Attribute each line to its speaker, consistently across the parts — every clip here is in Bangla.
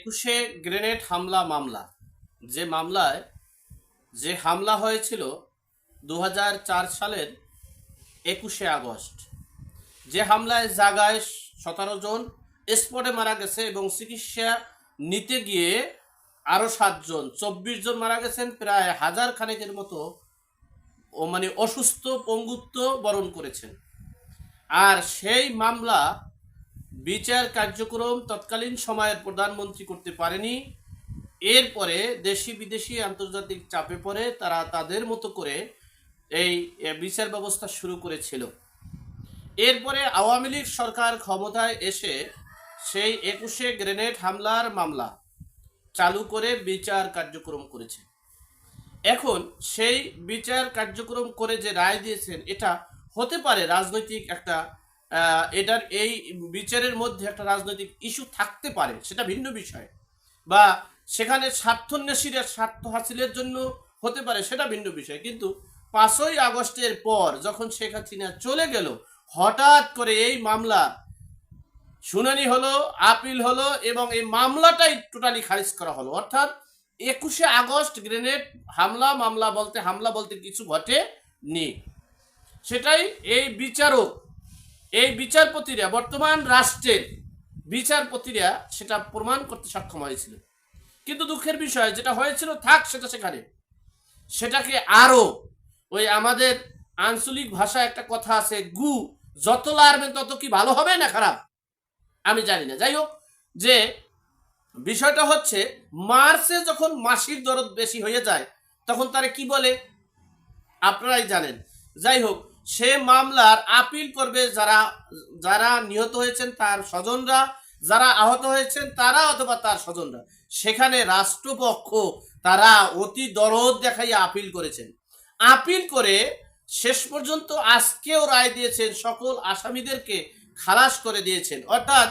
Speaker 1: একুশে গ্রেনেড হামলা মামলা। যে মামলায় যে হামলা হয়েছিল দু হাজার চার সালের একুশে আগস্ট। যে হামলায় জাগায় সতেরো জন, স্পটে মারা গেছে এবং চিকিৎসা নিতে গিয়ে আরও সাতজন চব্বিশ জন মারা গেছেন, প্রায় হাজার খানেকের মতো মানে অসুস্থ পঙ্গুত্ব বরণ করেছেন। আর সেই মামলা বিচার কার্যক্রম তৎকালীন সময়ের প্রধানমন্ত্রী করতে পারেনি। এরপরে দেশি বিদেশি আন্তর্জাতিক চাপে পড়ে তারা তাদের মতো করে এই বিচার ব্যবস্থা শুরু করেছিল। এরপরে আওয়ামী লীগ সরকার ক্ষমতায় এসে সেই একুশে গ্রেনেড হামলার মামলা চালু করে বিচার কার্যক্রম করেছে। এখন সেই বিচার কার্যক্রম করে যে রায় দিয়েছেন, এটা হতে পারে রাজনৈতিক একটা এটার এই বিচারের মধ্যে একটা রাজনৈতিক ইস্যু থাকতে পারে, সেটা ভিন্ন বিষয়। বা সেখানে স্বার্থন্বেষীরা স্বার্থ হাসিলের জন্য হতে পারে, সেটা ভিন্ন বিষয়। কিন্তু পাঁচই আগস্টের পর যখন শেখ হাসিনা চলে গেল, হঠাৎ করে এই মামলা শুনানি হলো, আপিল হলো এবং এই মামলাটাই টোটালি খারিজ করা হলো। অর্থাৎ একুশে আগস্ট গ্রেনেড হামলা, মামলা বলতে হামলা বলতে কিছু ঘটে নি। সেটাই এই বিচারক এই বিচারপতিরা, বর্তমান রাষ্ট্রের বিচারপতিরা সেটা প্রমাণ করতে সক্ষম হয়েছিল। কিন্তু দুঃখের বিষয়, যেটা হয়েছিল, থাক, সেটা সেখানে। সেটাকে আরও ওই আমাদের আঞ্চলিক ভাষায় একটা কথা আছে, গু, যত লাড়বেন তত কি ভালো হবে না খারাপ? আমি জানি না। যাই হোক, যে বিষয়টা হচ্ছে, মার্চে যখন মাসির দরদ বেশি হয়ে যায়, তখন তারা কি বলে? আপনারাই জানেন। যাই হোক সে মামলার আপিল করবে যারা যারা নিহত হয়েছেন তার স্বজনরা, যারা আহত হয়েছেন তারা অথবা তার স্বজনরা। সেখানে রাষ্ট্রপক্ষ তারা অতি দরদ দেখাইয়া আপিল করেছেন। আপিল করে শেষ পর্যন্ত আজকেও রায় দিয়েছেন, সকল আসামিদেরকে খালাস করে দিয়েছেন। অর্থাৎ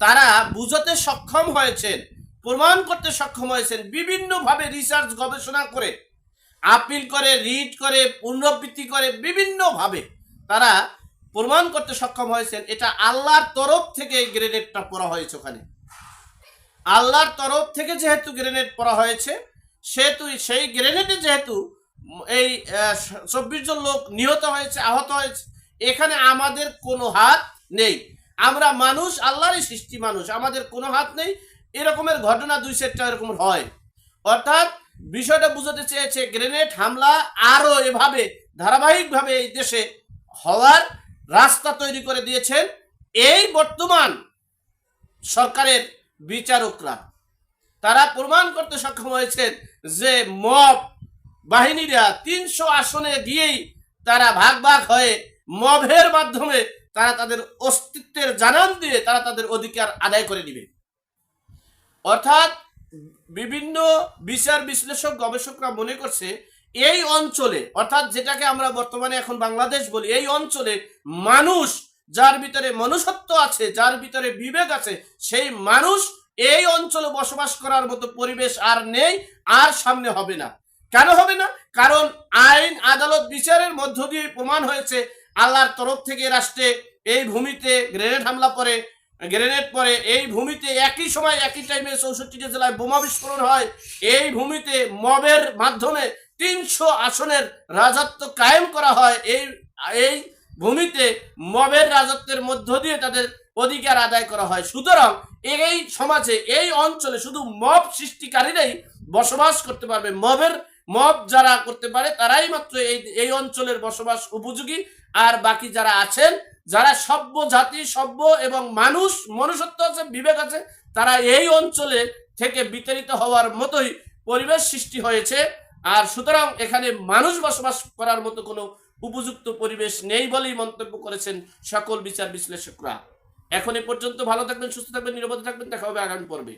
Speaker 1: তারা বুঝতে সক্ষম হয়েছেন, প্রমাণ করতে সক্ষম হয়েছেন, বিভিন্নভাবে রিসার্চ গবেষণা করে আপিল করে রিট করে, পুনরাবৃত্তি করে বিভিন্নভাবে তারা প্রমাণ করতে সক্ষম হয়েছেন। এটা আল্লাহর তরফ থেকে গ্রেনেডটা পড়া হয়েছে ওখানে। আল্লাহর তরফ থেকে যেহেতু গ্রেনেড পড়া হয়েছে, সেহেতু সেই গ্রেনেডে যেহেতু এই চব্বিশ জন লোক নিহত হয়েছে, আহত হয়েছে, এখানে আমাদের কোনো হাত নেই। আমরা মানুষ, আল্লাহরই সৃষ্টি মানুষ, আমাদের কোনো হাত নেই। এরকমের ঘটনা দুই সেটটা এরকম হয়। অর্থাৎ বিষয়টা বুঝাতে চেয়েছে গ্রেনেড হামলা আরও এভাবে ধারাবাহিকভাবে এই দেশে হওয়ার রাস্তা তৈরি করে দিয়েছেন এই বর্তমান সরকারের বিচারকরা। তারা প্রমাণ করতে সক্ষম হয়েছেন যে মব বাহিনীরা তিনশো আসনে গিয়েই তারা ভাগ ভাগ হয়ে মবের মাধ্যমে তারা তাদের অস্তিত্বের জানান দিয়ে তারা তাদের অধিকার আদায় করে নেবে। অর্থাৎ বিভিন্ন বিচার বিশ্লেষক গবেষকরা মনে করছে এই অঞ্চলে, অর্থাৎ যেটাকে আমরা বর্তমানে এখন বাংলাদেশ বলি, এই অঞ্চলে মানুষ যার ভিতরে মনুষ্যত্ব আছে, যার ভিতরে বিবেক আছে, সেই মানুষ এই অঞ্চলে বসবাস করার মতো পরিবেশ আর নেই, আর সামনে হবে না। কেন হবে না? কারণ আইন, আদালত, বিচারের মধ্য দিয়ে প্রমাণ হয়েছে, আল্লাহর তরফ থেকে রাষ্ট্রে এই ভূমিতে গ্রেনেড হামলা পরে গ্রেনেড পরে এই ভূমিতে একই সময়, একই টাইমে চৌষট্টিটা জেলায় বোমা বিস্ফোরণ হয়। এই ভূমিতে মবের মাধ্যমে তিনশো আসনের রাজত্ব কায়েম করা হয়। এই এই ভূমিতে মবের রাজত্বের মধ্য দিয়ে তাদের অধিকার আদায় করা হয়। সুতরাং এই সমাজে, এই অঞ্চলে শুধু মব সৃষ্টিকারীরাই বসবাস করতে পারবে। মবের মব যারা করতে পারে, তারাই মাত্র এই এই অঞ্চলের বসবাস উপযোগী। আর বাকি যারা আছেন যারা সভ্য জাতি, সভ্য এবং মানুষ, মনুষ্যত্ব আছে, বিবেক আছে, তারা এই অঞ্চলে থেকে বিতাড়িত হওয়ার মতোই পরিবেশ সৃষ্টি হয়েছে। আর সুতরাং এখানে মানুষ বসবাস করার মতো কোনো উপযুক্ত পরিবেশ নেই বলেই মন্তব্য করেছেন সকল বিচার বিশ্লেষকরা। এখন এ পর্যন্ত ভালো থাকবেন, সুস্থ থাকবেন, নিরাপদে থাকবেন, দেখা হবে আগামী পর্বে।